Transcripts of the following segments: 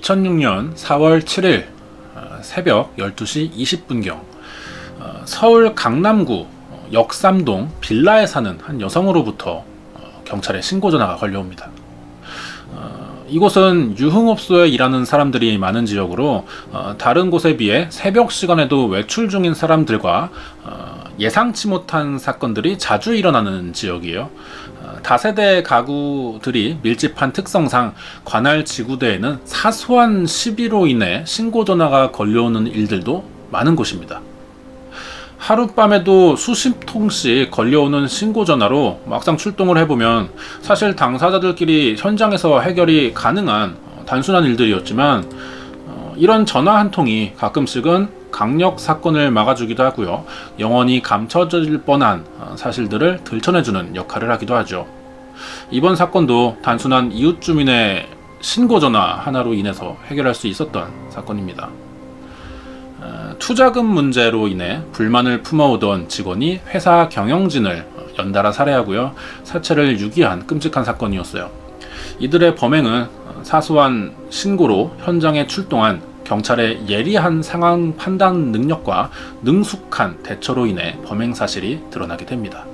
2006년 4월 7일 어, 새벽 12시 20분경 어, 서울 강남구 어, 역삼동 빌라에 사는 한 여성으로부터 어, 경찰에 신고 전화가 걸려옵니다. 어, 이곳은 유흥업소에 일하는 사람들이 많은 지역으로 어, 다른 곳에 비해 새벽 시간에도 외출 중인 사람들과 어, 예상치 못한 사건들이 자주 일어나는 지역이에요. 어, 다세대 가구들이 밀집한 특성상 관할 지구대에는 사소한 시비로 인해 신고 전화가 걸려오는 일들도 많은 곳입니다. 하룻밤에도 수십 통씩 걸려오는 신고 전화로 막상 출동을 해보면 사실 당사자들끼리 현장에서 해결이 가능한 어, 단순한 일들이었지만 어, 이런 전화 한 통이 가끔씩은 강력 사건을 막아주기도 하고요. 영원히 감춰질 뻔한 어, 사실들을 들춰내주는 역할을 하기도 하죠. 이번 사건도 단순한 이웃 주민의 신고 전화 하나로 인해서 해결할 수 있었던 사건입니다. 어, 투자금 문제로 인해 불만을 품어오던 직원이 회사 경영진을 연달아 살해하고요. 사체를 유기한 끔찍한 사건이었어요. 이들의 범행은 사소한 신고로 현장에 출동한 경찰의 예리한 상황 판단 능력과 능숙한 대처로 인해 범행 사실이 드러나게 됩니다.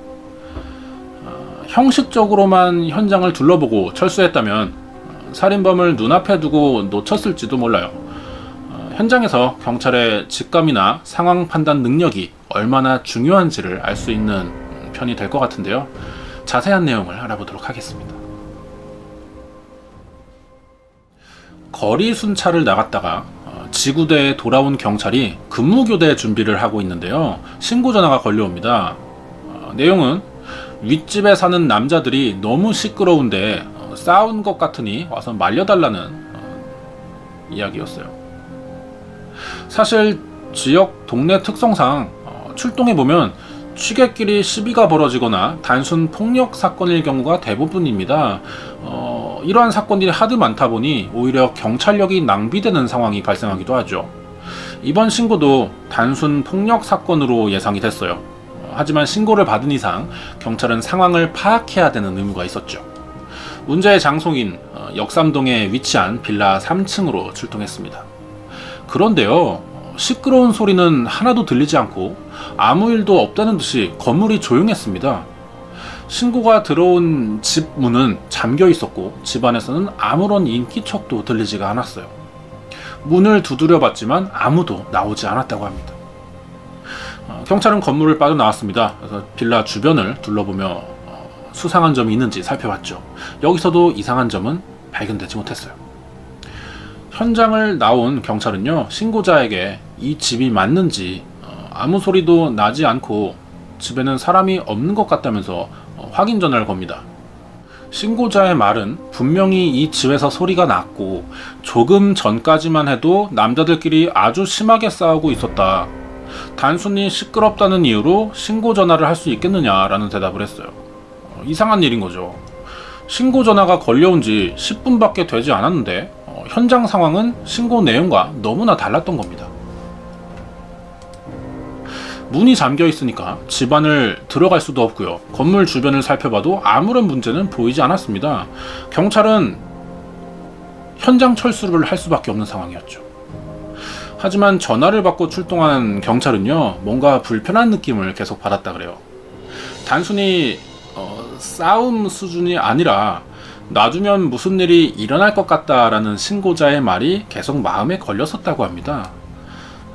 어, 형식적으로만 현장을 둘러보고 철수했다면 어, 살인범을 눈앞에 두고 놓쳤을지도 몰라요. 어, 현장에서 경찰의 직감이나 상황 판단 능력이 얼마나 중요한지를 알 수 있는 편이 될 것 같은데요. 자세한 내용을 알아보도록 하겠습니다. 거리 순찰을 나갔다가 어, 지구대에 돌아온 경찰이 근무교대 준비를 하고 있는데요. 신고 전화가 걸려옵니다. 어, 내용은 윗집에 사는 남자들이 너무 시끄러운데 어, 싸운 것 같으니 와서 말려달라는 어, 이야기였어요. 사실 지역 동네 특성상 어, 출동해 보면 취객끼리 시비가 벌어지거나 단순 폭력 사건일 경우가 대부분입니다. 어, 이러한 사건들이 하도 많다 보니 오히려 경찰력이 낭비되는 상황이 발생하기도 하죠. 이번 신고도 단순 폭력 사건으로 예상이 됐어요. 어, 하지만 신고를 받은 이상 경찰은 상황을 파악해야 되는 의무가 있었죠. 문제의 장소인 어, 역삼동에 위치한 빌라 3층으로 출동했습니다. 그런데요, 어, 시끄러운 소리는 하나도 들리지 않고 아무 일도 없다는 듯이 건물이 조용했습니다. 신고가 들어온 집 문은 잠겨 있었고 집 안에서는 아무런 인기척도 들리지가 않았어요. 문을 두드려 봤지만 아무도 나오지 않았다고 합니다. 어, 경찰은 건물을 빠져나왔습니다. 그래서 빌라 주변을 둘러보며 어, 수상한 점이 있는지 살펴봤죠. 여기서도 이상한 점은 발견되지 못했어요. 현장을 나온 경찰은요 신고자에게 이 집이 맞는지 어, 아무 소리도 나지 않고 집에는 사람이 없는 것 같다면서 어, 확인 전화를 겁니다. 신고자의 말은 분명히 이 집에서 소리가 났고 조금 전까지만 해도 남자들끼리 아주 심하게 싸우고 있었다. 단순히 시끄럽다는 이유로 신고 전화를 할 수 있겠느냐라는 대답을 했어요. 어, 이상한 일인 거죠. 신고 전화가 걸려온 지 10분밖에 되지 않았는데 어, 현장 상황은 신고 내용과 너무나 달랐던 겁니다. 문이 잠겨 있으니까 집안을 들어갈 수도 없고요. 건물 주변을 살펴봐도 아무런 문제는 보이지 않았습니다. 경찰은 현장 철수를 할 수밖에 없는 상황이었죠. 하지만 전화를 받고 출동한 경찰은요, 뭔가 불편한 느낌을 계속 받았다 그래요. 단순히 어, 싸움 수준이 아니라 놔두면 무슨 일이 일어날 것 같다라는 신고자의 말이 계속 마음에 걸렸었다고 합니다.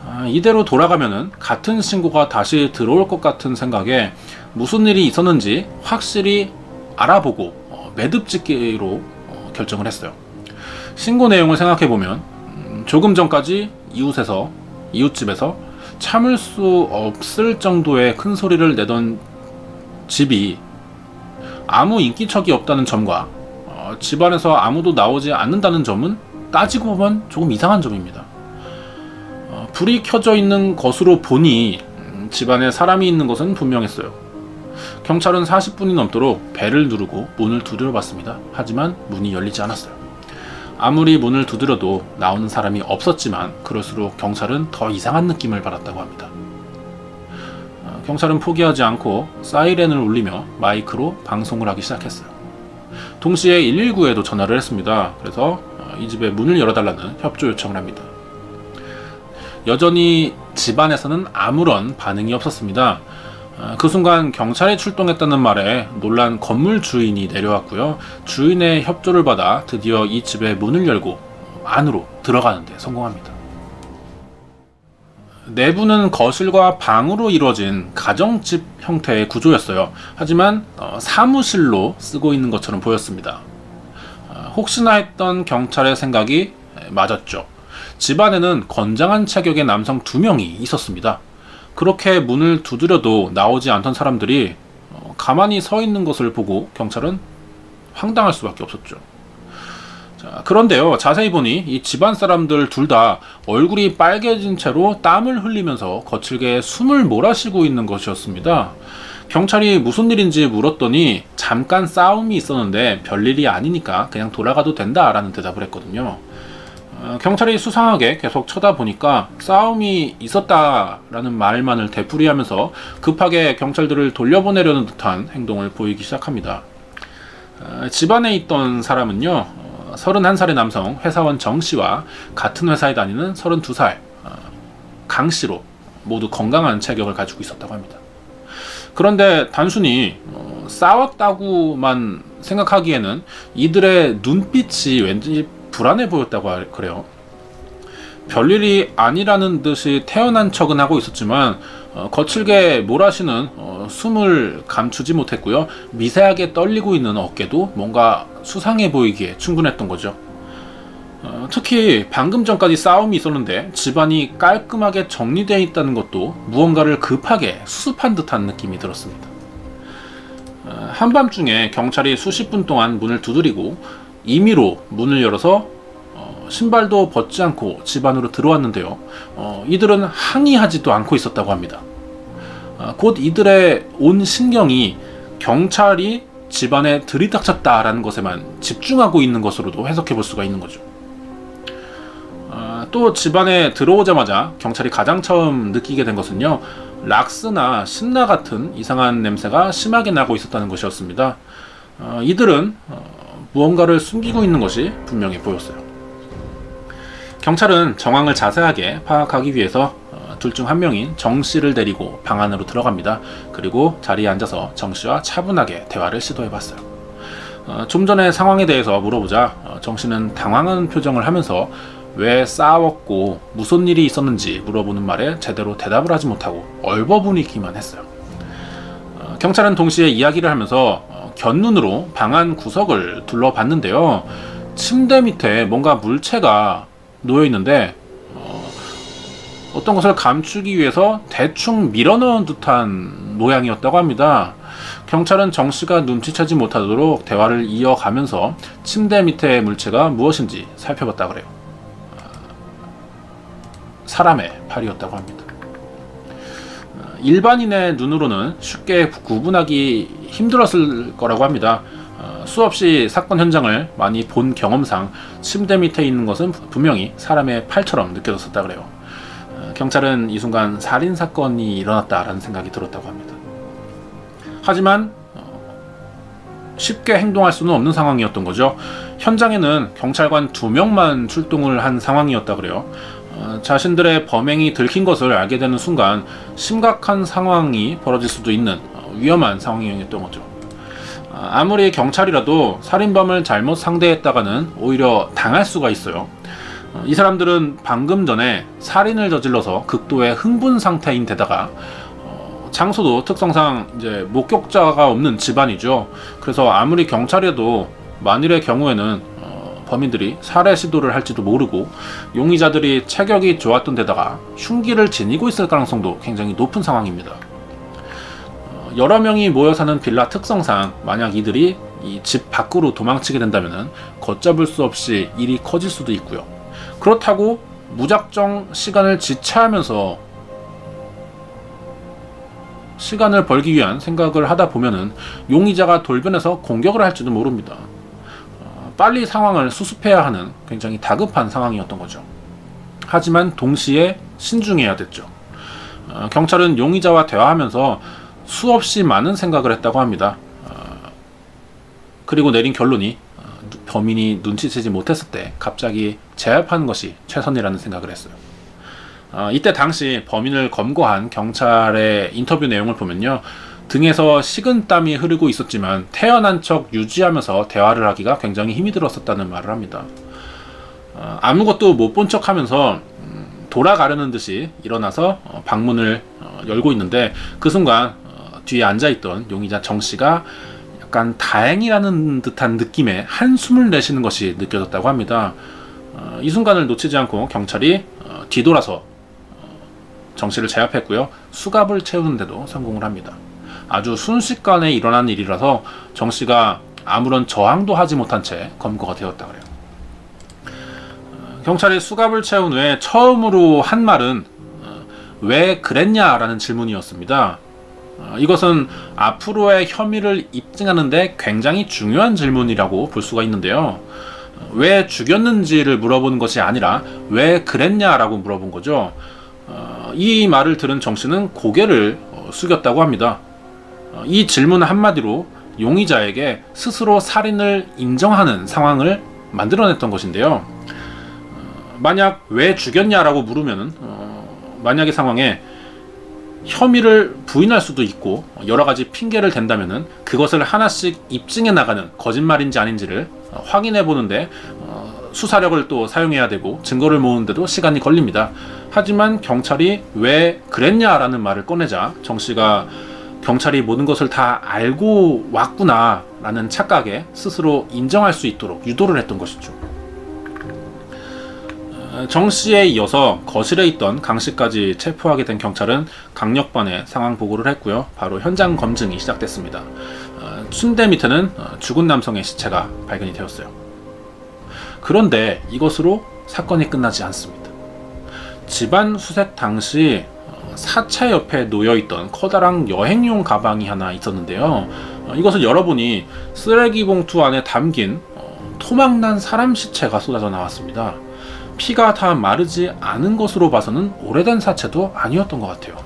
아, 이대로 돌아가면은 같은 신고가 다시 들어올 것 같은 생각에 무슨 일이 있었는지 확실히 알아보고 어, 매듭짓기로 어, 결정을 했어요. 신고 내용을 생각해 보면 음, 조금 전까지 이웃에서 이웃집에서 참을 수 없을 정도의 큰 소리를 내던 집이 아무 인기척이 없다는 점과 어, 집안에서 아무도 나오지 않는다는 점은 따지고 보면 조금 이상한 점입니다. 어, 불이 켜져 있는 것으로 보니 음, 집안에 사람이 있는 것은 분명했어요. 경찰은 40분이 넘도록 벨을 누르고 문을 두드려 봤습니다. 하지만 문이 열리지 않았어요. 아무리 문을 두드려도 나오는 사람이 없었지만 그럴수록 경찰은 더 이상한 느낌을 받았다고 합니다. 어, 경찰은 포기하지 않고 사이렌을 울리며 마이크로 방송을 하기 시작했어요. 동시에 119에도 전화를 했습니다. 그래서 어, 이 집에 문을 열어달라는 협조 요청을 합니다. 여전히 집안에서는 아무런 반응이 없었습니다. 어, 그 순간 경찰이 출동했다는 말에 놀란 건물 주인이 내려왔고요. 주인의 협조를 받아 드디어 이 집의 문을 열고 안으로 들어가는데 성공합니다. 내부는 거실과 방으로 이루어진 가정집 형태의 구조였어요. 하지만 어, 사무실로 쓰고 있는 것처럼 보였습니다. 어, 혹시나 했던 경찰의 생각이 맞았죠. 집안에는 건장한 체격의 남성 두 명이 있었습니다. 그렇게 문을 두드려도 나오지 않던 사람들이 어, 가만히 서 있는 것을 보고 경찰은 황당할 수밖에 없었죠. 자, 그런데요, 자세히 보니 이 집안 사람들 둘 다 얼굴이 빨개진 채로 땀을 흘리면서 거칠게 숨을 몰아쉬고 있는 것이었습니다. 경찰이 무슨 일인지 물었더니 잠깐 싸움이 있었는데 별일이 아니니까 그냥 돌아가도 된다라는 대답을 했거든요. 어, 경찰이 수상하게 계속 쳐다보니까 싸움이 있었다라는 말만을 되풀이하면서 급하게 경찰들을 돌려보내려는 듯한 행동을 보이기 시작합니다. 어, 집안에 있던 사람은요, 어, 31살의 남성 회사원 정 씨와 같은 회사에 다니는 32살 어, 강 씨로 모두 건강한 체격을 가지고 있었다고 합니다. 그런데 단순히 어, 싸웠다고만 생각하기에는 이들의 눈빛이 왠지 불안해 보였다고 할- 그래요. 별일이 아니라는 듯이 태어난 척은 하고 있었지만 어, 거칠게 몰아쉬는 어, 숨을 감추지 못했고요. 미세하게 떨리고 있는 어깨도 뭔가 수상해 보이기에 충분했던 거죠. 어, 특히 방금 전까지 싸움이 있었는데 집안이 깔끔하게 정리되어 있다는 것도 무언가를 급하게 수습한 듯한 느낌이 들었습니다. 어, 한밤중에 경찰이 수십 분 동안 문을 두드리고 임의로 문을 열어서 어, 신발도 벗지 않고 집 안으로 들어왔는데요. 어, 이들은 항의하지도 않고 있었다고 합니다. 어, 곧 이들의 온 신경이 경찰이 집안에 들이닥쳤다라는 것에만 집중하고 있는 것으로도 해석해 볼 수가 있는 거죠. 어, 또 집안에 들어오자마자 경찰이 가장 처음 느끼게 된 것은요, 락스나 신나 같은 이상한 냄새가 심하게 나고 있었다는 것이었습니다. 어, 이들은 어, 무언가를 숨기고 있는 것이 분명히 보였어요. 경찰은 정황을 자세하게 파악하기 위해서 어, 둘 중 한 명인 정 씨를 데리고 방 안으로 들어갑니다. 그리고 자리에 앉아서 정 씨와 차분하게 대화를 시도해봤어요. 어, 좀 전에 상황에 대해서 물어보자 어, 정 씨는 당황한 표정을 하면서 왜 싸웠고 무슨 일이 있었는지 물어보는 말에 제대로 대답을 하지 못하고 얼버무리기만 했어요. 어, 경찰은 동시에 이야기를 하면서 어, 곁눈으로 방안 구석을 둘러봤는데요. 침대 밑에 뭔가 물체가 놓여 있는데 어, 어떤 것을 감추기 위해서 대충 밀어넣은 듯한 모양이었다고 합니다. 경찰은 정 씨가 눈치채지 못하도록 대화를 이어가면서 침대 밑의 물체가 무엇인지 살펴봤다 그래요. 사람의 팔이었다고 합니다. 어, 일반인의 눈으로는 쉽게 구분하기 힘들었을 거라고 합니다. 어, 수없이 사건 현장을 많이 본 경험상 침대 밑에 있는 것은 분명히 사람의 팔처럼 느껴졌었다 그래요. 어, 경찰은 이 순간 살인 사건이 일어났다라는 생각이 들었다고 합니다. 하지만 어, 쉽게 행동할 수는 없는 상황이었던 거죠. 현장에는 경찰관 두 명만 출동을 한 상황이었다 그래요. 어, 자신들의 범행이 들킨 것을 알게 되는 순간 심각한 상황이 벌어질 수도 있는 어, 위험한 상황이었던 거죠. 아, 아무리 경찰이라도 살인범을 잘못 상대했다가는 오히려 당할 수가 있어요. 어, 이 사람들은 방금 전에 살인을 저질러서 극도의 흥분 상태인 데다가 어, 장소도 특성상 이제 목격자가 없는 집안이죠. 그래서 아무리 경찰이라도 만일의 경우에는 어, 범인들이 살해 시도를 할지도 모르고 용의자들이 체격이 좋았던 데다가 흉기를 지니고 있을 가능성도 굉장히 높은 상황입니다. 어, 여러 명이 모여 사는 빌라 특성상 만약 이들이 이 집 밖으로 도망치게 된다면 걷잡을 수 없이 일이 커질 수도 있고요. 그렇다고 무작정 시간을 지체하면서 시간을 벌기 위한 생각을 하다 보면은 용의자가 돌변해서 공격을 할지도 모릅니다. 어, 빨리 상황을 수습해야 하는 굉장히 다급한 상황이었던 거죠. 하지만 동시에 신중해야 됐죠. 어, 경찰은 용의자와 대화하면서 수없이 많은 생각을 했다고 합니다. 어, 그리고 내린 결론이 범인이 눈치채지 못했을 때 갑자기 제압하는 것이 최선이라는 생각을 했어요. 어, 이때 당시 범인을 검거한 경찰의 인터뷰 내용을 보면요. 등에서 식은 땀이 흐르고 있었지만 태연한 척 유지하면서 대화를 하기가 굉장히 힘이 들었었다는 말을 합니다. 어, 아무것도 못 본 척 하면서 음, 돌아가려는 듯이 일어나서 어, 방문을 어, 열고 있는데 그 순간 어, 뒤에 앉아있던 용의자 정 씨가 약간 다행이라는 듯한 느낌의 한숨을 내쉬는 것이 느껴졌다고 합니다. 어, 이 순간을 놓치지 않고 경찰이 어, 뒤돌아서 어, 정 씨를 제압했고요. 수갑을 채우는데도 성공을 합니다. 아주 순식간에 일어난 일이라서 정 씨가 아무런 저항도 하지 못한 채 검거가 되었다 그래요. 어, 경찰이 수갑을 채운 후에 처음으로 한 말은 어, 왜 그랬냐라는 질문이었습니다. 어, 이것은 앞으로의 혐의를 입증하는데 굉장히 중요한 질문이라고 볼 수가 있는데요. 어, 왜 죽였는지를 물어보는 것이 아니라 왜 그랬냐라고 물어본 거죠. 어, 이 말을 들은 정 씨는 고개를 어, 숙였다고 합니다. 어, 이 질문 한마디로 용의자에게 스스로 살인을 인정하는 상황을 만들어냈던 것인데요. 어, 만약 왜 죽였냐라고 물으면은 어, 만약의 상황에 혐의를 부인할 수도 있고 여러 가지 핑계를 댄다면은 그것을 하나씩 입증해 나가는 거짓말인지 아닌지를 어, 확인해 보는데 어, 수사력을 또 사용해야 되고 증거를 모으는데도 시간이 걸립니다. 하지만 경찰이 왜 그랬냐라는 말을 꺼내자 정 씨가 경찰이 모든 것을 다 알고 왔구나라는 착각에 스스로 인정할 수 있도록 유도를 했던 것이죠. 어, 정 씨에 이어서 거실에 있던 강 씨까지 체포하게 된 경찰은 강력반에 상황 보고를 했고요. 바로 현장 검증이 시작됐습니다. 어, 침대 밑에는 어, 죽은 남성의 시체가 발견이 되었어요. 그런데 이것으로 사건이 끝나지 않습니다. 집안 수색 당시 어, 사체 옆에 놓여 있던 커다란 여행용 가방이 하나 있었는데요. 어, 이것을 열어보니 쓰레기 봉투 안에 담긴 어, 토막난 사람 시체가 쏟아져 나왔습니다. 피가 다 마르지 않은 것으로 봐서는 오래된 사체도 아니었던 것 같아요.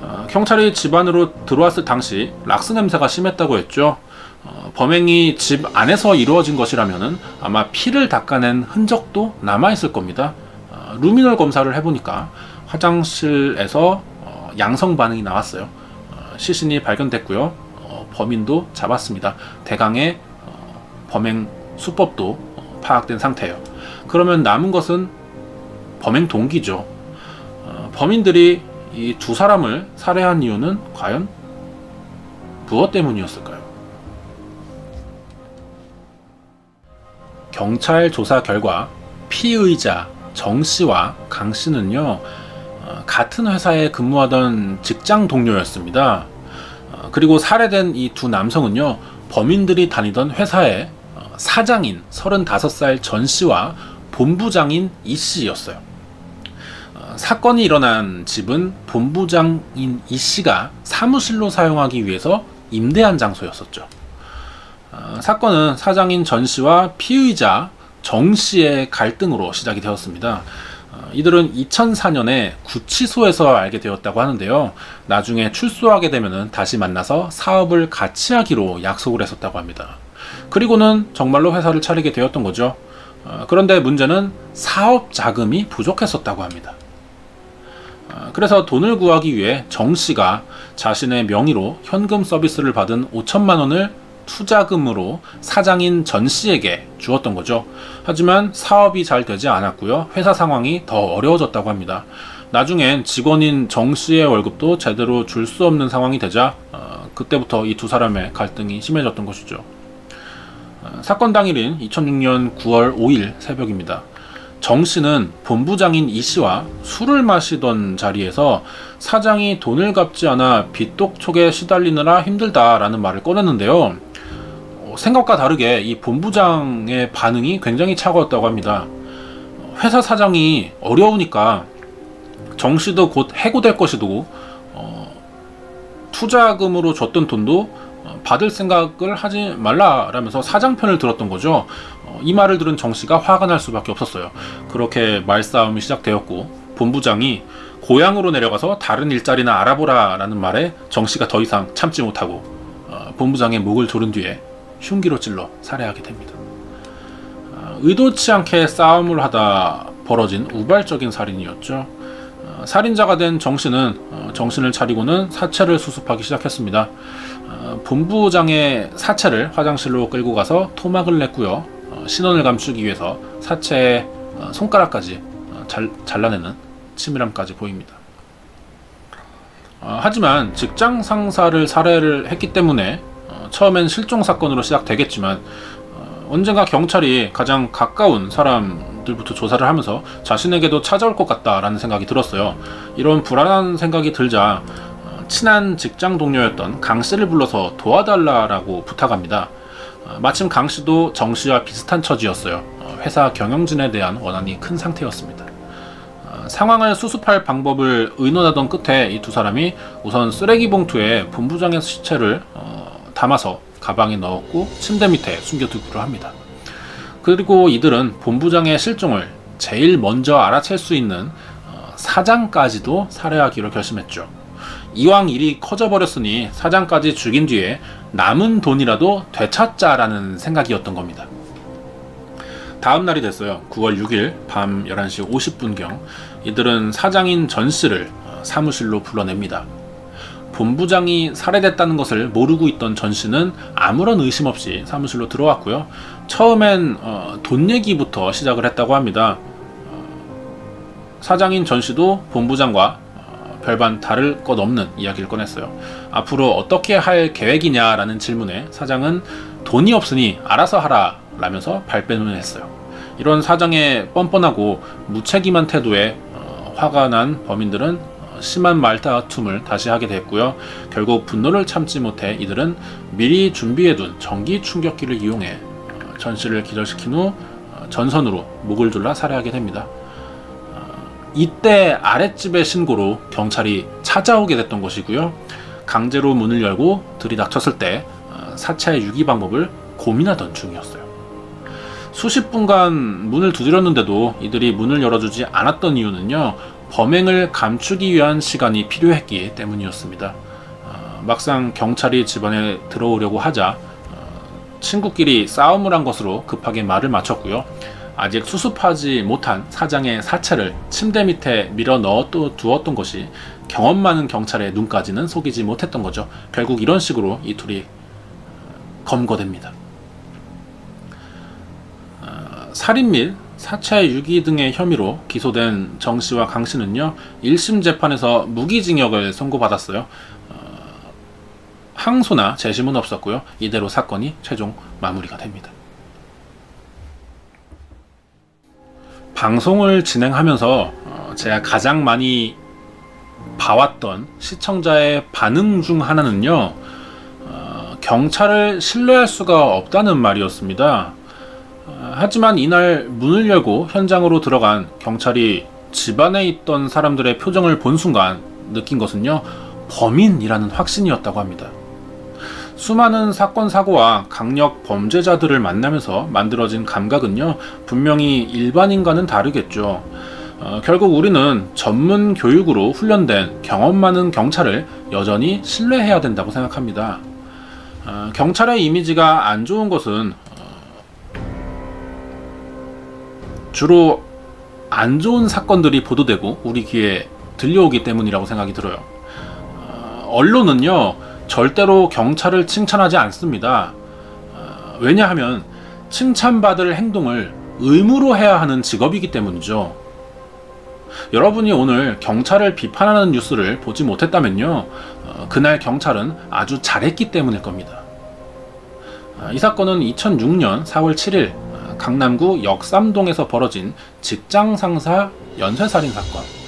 어, 경찰이 집 안으로 들어왔을 당시 락스 냄새가 심했다고 했죠. 어, 범행이 집 안에서 이루어진 것이라면 아마 피를 닦아낸 흔적도 남아있을 겁니다. 어, 루미널 검사를 해보니까 화장실에서 어, 양성 반응이 나왔어요. 어, 시신이 발견됐고요. 어, 범인도 잡았습니다. 대강의 어, 범행 수법도 어, 파악된 상태예요. 그러면 남은 것은 범행 동기죠. 어, 범인들이 이 두 사람을 살해한 이유는 과연 무엇 때문이었을까요? 경찰 조사 결과 피의자 정 씨와 강 씨는요 어, 같은 회사에 근무하던 직장 동료였습니다. 어, 그리고 살해된 이 두 남성은요 범인들이 다니던 회사의 어, 사장인 35살 전 씨와 본부장인 이 씨였어요. 어, 사건이 일어난 집은 본부장인 이 씨가 사무실로 사용하기 위해서 임대한 장소였었죠. 어, 사건은 사장인 전 씨와 피의자 정 씨의 갈등으로 시작이 되었습니다. 어, 이들은 2004년에 구치소에서 알게 되었다고 하는데요. 나중에 출소하게 되면 다시 만나서 사업을 같이 하기로 약속을 했었다고 합니다. 그리고는 정말로 회사를 차리게 되었던 거죠. 어, 그런데 문제는 사업 자금이 부족했었다고 합니다. 어, 그래서 돈을 구하기 위해 정 씨가 자신의 명의로 현금 서비스를 받은 5천만 원을 투자금으로 사장인 전 씨에게 주었던 거죠. 하지만 사업이 잘 되지 않았고요. 회사 상황이 더 어려워졌다고 합니다. 나중엔 직원인 정 씨의 월급도 제대로 줄 수 없는 상황이 되자 어, 그때부터 이 두 사람의 갈등이 심해졌던 것이죠. 어, 사건 당일인 2006년 9월 5일 새벽입니다. 정 씨는 본부장인 이 씨와 술을 마시던 자리에서 사장이 돈을 갚지 않아 빚독촉에 시달리느라 힘들다라는 말을 꺼냈는데요. 어, 생각과 다르게 이 본부장의 반응이 굉장히 차가웠다고 합니다. 어, 회사 사장이 어려우니까 정 씨도 곧 해고될 것이고 어, 투자금으로 줬던 돈도 어, 받을 생각을 하지 말라라면서 사장 편을 들었던 거죠. 어, 이 말을 들은 정 씨가 화가 날 수밖에 없었어요. 그렇게 말싸움이 시작되었고 본부장이 고향으로 내려가서 다른 일자리나 알아보라라는 말에 정 씨가 더 이상 참지 못하고 어, 본부장의 목을 조른 뒤에 흉기로 찔러 살해하게 됩니다. 의도치 않게 싸움을 하다 벌어진 우발적인 살인이었죠. 어, 살인자가 된 정 씨는 어, 정신을 차리고는 사체를 수습하기 시작했습니다. 어, 본부장의 사체를 화장실로 끌고 가서 토막을 냈고요. 어, 신원을 감추기 위해서 사체의 어, 손가락까지 어, 잘, 잘라내는 치밀함까지 보입니다. 어, 하지만 직장 상사를 살해를 했기 때문에 어, 처음엔 실종 사건으로 시작되겠지만 어, 언젠가 경찰이 가장 가까운 사람들부터 조사를 하면서 자신에게도 찾아올 것 같다라는 생각이 들었어요. 이런 불안한 생각이 들자 어, 친한 직장 동료였던 강 씨를 불러서 도와달라라고 부탁합니다. 어, 마침 강 씨도 정 씨와 비슷한 처지였어요. 어, 회사 경영진에 대한 원한이 큰 상태였습니다. 어, 상황을 수습할 방법을 의논하던 끝에 이 두 사람이 우선 쓰레기 봉투에 본부장의 시체를 어, 담아서 가방에 넣었고 침대 밑에 숨겨두기로 합니다. 그리고 이들은 본부장의 실종을 제일 먼저 알아챌 수 있는 어, 사장까지도 살해하기로 결심했죠. 이왕 일이 커져버렸으니 사장까지 죽인 뒤에 남은 돈이라도 되찾자라는 생각이었던 겁니다. 다음 날이 됐어요. 9월 6일 밤 11시 50분경 이들은 사장인 전 씨를 어, 사무실로 불러냅니다. 본부장이 살해됐다는 것을 모르고 있던 전 씨는 아무런 의심 없이 사무실로 들어왔고요. 처음엔 어, 돈 얘기부터 시작을 했다고 합니다. 어, 사장인 전 씨도 본부장과 어, 별반 다를 것 없는 이야기를 꺼냈어요. 앞으로 어떻게 할 계획이냐라는 질문에 사장은 돈이 없으니 알아서 하라 라면서 발뺌을 했어요. 이런 사장의 뻔뻔하고 무책임한 태도에 어, 화가 난 범인들은 어, 심한 말다툼을 다시 하게 됐고요. 결국 분노를 참지 못해 이들은 미리 준비해둔 전기 충격기를 이용해 어, 전 씨를 기절시킨 후 어, 전선으로 목을 졸라 살해하게 됩니다. 어, 이때 아랫집의 신고로 경찰이 찾아오게 됐던 것이고요. 강제로 문을 열고 들이닥쳤을 때 어, 사체 유기 방법을 고민하던 중이었어요. 수십 분간 문을 두드렸는데도 이들이 문을 열어주지 않았던 이유는요, 범행을 감추기 위한 시간이 필요했기 때문이었습니다. 어, 막상 경찰이 집안에 들어오려고 하자 어, 친구끼리 싸움을 한 것으로 급하게 말을 맞췄고요. 아직 수습하지 못한 사장의 사체를 침대 밑에 밀어 넣어 또 두었던 것이 경험 많은 경찰의 눈까지는 속이지 못했던 거죠. 결국 이런 식으로 이 둘이 어, 검거됩니다. 어, 살인 및 사체 유기 등의 혐의로 기소된 정 씨와 강 씨는요 1심 재판에서 무기징역을 선고받았어요. 어, 항소나 재심은 없었고요. 이대로 사건이 최종 마무리가 됩니다. 방송을 진행하면서 어, 제가 가장 많이 봐왔던 시청자의 반응 중 하나는요, 어, 경찰을 신뢰할 수가 없다는 말이었습니다. 어, 하지만 이날 문을 열고 현장으로 들어간 경찰이 집 안에 있던 사람들의 표정을 본 순간 느낀 것은요, 범인이라는 확신이었다고 합니다. 수많은 사건 사고와 강력 범죄자들을 만나면서 만들어진 감각은요 분명히 일반인과는 다르겠죠. 어, 결국 우리는 전문 교육으로 훈련된 경험 많은 경찰을 여전히 신뢰해야 된다고 생각합니다. 어, 경찰의 이미지가 안 좋은 것은 어, 주로 안 좋은 사건들이 보도되고 우리 귀에 들려오기 때문이라고 생각이 들어요. 어, 언론은요 절대로 경찰을 칭찬하지 않습니다. 어, 왜냐하면 칭찬받을 행동을 의무로 해야 하는 직업이기 때문이죠. 여러분이 오늘 경찰을 비판하는 뉴스를 보지 못했다면요, 어, 그날 경찰은 아주 잘했기 때문일 겁니다. 아, 이 사건은 2006년 4월 7일 어, 강남구 역삼동에서 벌어진 직장 상사 연쇄살인 사건.